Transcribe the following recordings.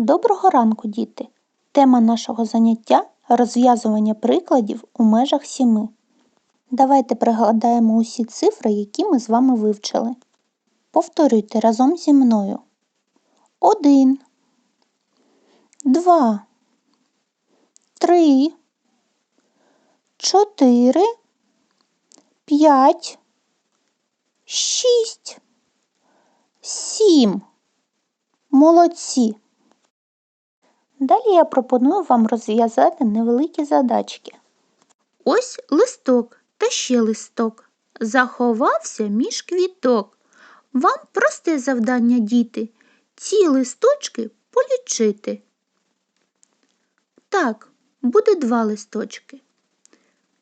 Доброго ранку, діти! Тема нашого заняття розв'язування прикладів у межах сіми. Давайте пригадаємо усі цифри, які ми з вами вивчили. Повторюйте разом зі мною. Один, два, три, чотири, п'ять, шість, сім. Молодці! Далі я пропоную вам розв'язати невеликі задачки. Ось листок та ще листок. Заховався між квіток. Вам просте завдання, діти, ці листочки полічити. Так, буде два листочки.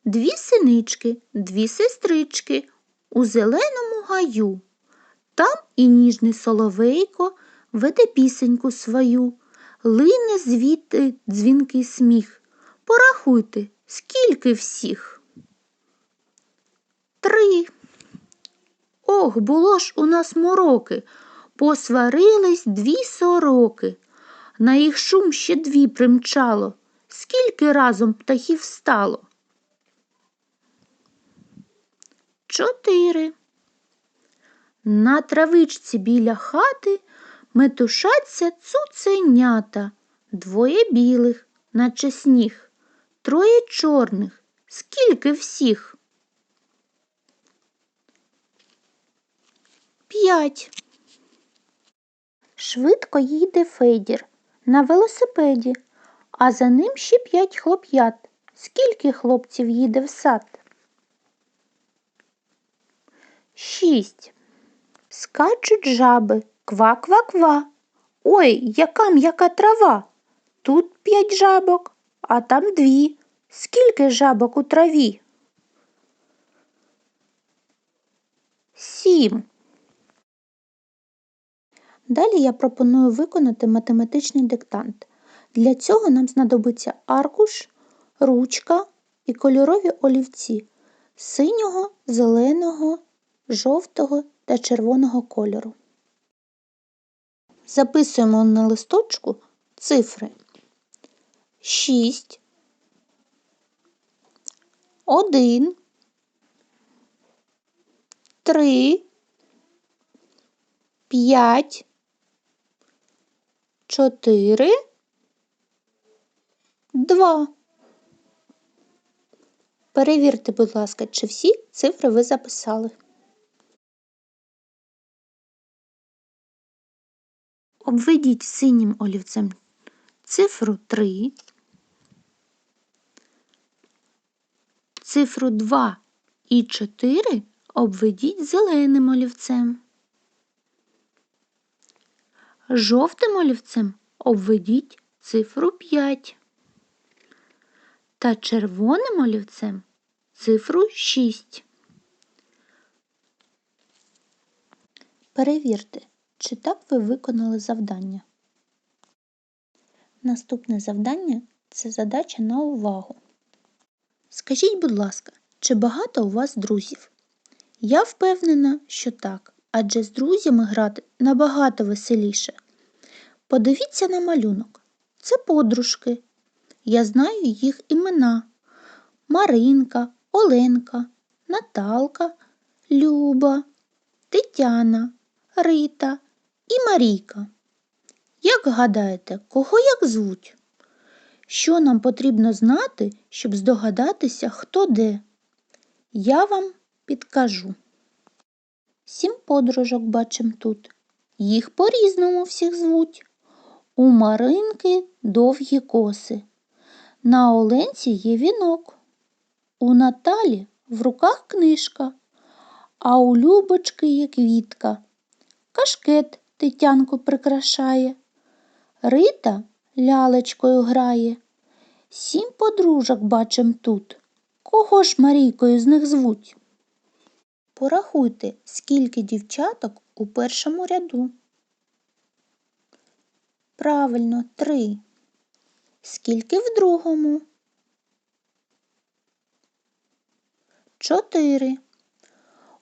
Дві синички, дві сестрички у зеленому гаю. Там і ніжний соловейко веде пісеньку свою. Лине звідти дзвінкий сміх. Порахуйте, скільки всіх? Три. Ох, було ж у нас мороки. Посварились дві сороки. На їх шум ще дві примчало. Скільки разом птахів стало? Чотири. На травичці біля хати метушаться цуценята, двоє білих, наче сніг, троє чорних. Скільки всіх? П'ять. Швидко їде Федір на велосипеді, а за ним ще п'ять хлоп'ят. Скільки хлопців їде в сад? Шість. Скачуть жаби, ква-ква-ква. Ой, яка м'яка трава. Тут п'ять жабок, а там дві. Скільки жабок у траві? Сім. Далі я пропоную виконати математичний диктант. Для цього нам знадобиться аркуш, ручка і кольорові олівці синього, зеленого, жовтого та червоного кольору. Записуємо на листочку цифри. 6, 1, 3, 5, 4, 2. Перевірте, будь ласка, чи всі цифри ви записали. Обведіть синім олівцем цифру 3, цифру 2 і 4 обведіть зеленим олівцем. Жовтим олівцем обведіть цифру 5 та червоним олівцем цифру 6. Перевірте, чи так ви виконали завдання? Наступне завдання це задача на увагу. Скажіть, будь ласка, чи багато у вас друзів? Я впевнена, що так, адже з друзями грати набагато веселіше. Подивіться на малюнок. Це подружки. Я знаю їх імена Маринка, Оленка, Наталка, Люба, Тетяна, Рита і Марійка. Як гадаєте, кого як звуть? Що нам потрібно знати, щоб здогадатися, хто де? Я вам підкажу. Сім подружок бачимо тут. Їх по-різному всіх звуть. У Маринки довгі коси. На Оленці є вінок. У Наталі в руках книжка, а у Любочки є квітка. Кашкет Тетянку прикрашає. Рита лялечкою грає. Сім подружок бачим тут. Кого ж Марійкою з них звуть? Порахуйте, скільки дівчаток у першому ряду. Правильно, три. Скільки в другому? Чотири.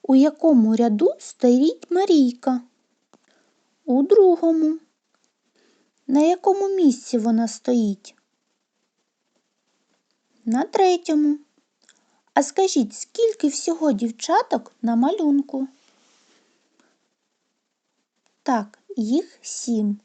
У якому ряду стоїть Марійка? У другому. На якому місці вона стоїть? На третьому. А скажіть, скільки всього дівчаток на малюнку? Так, їх сім.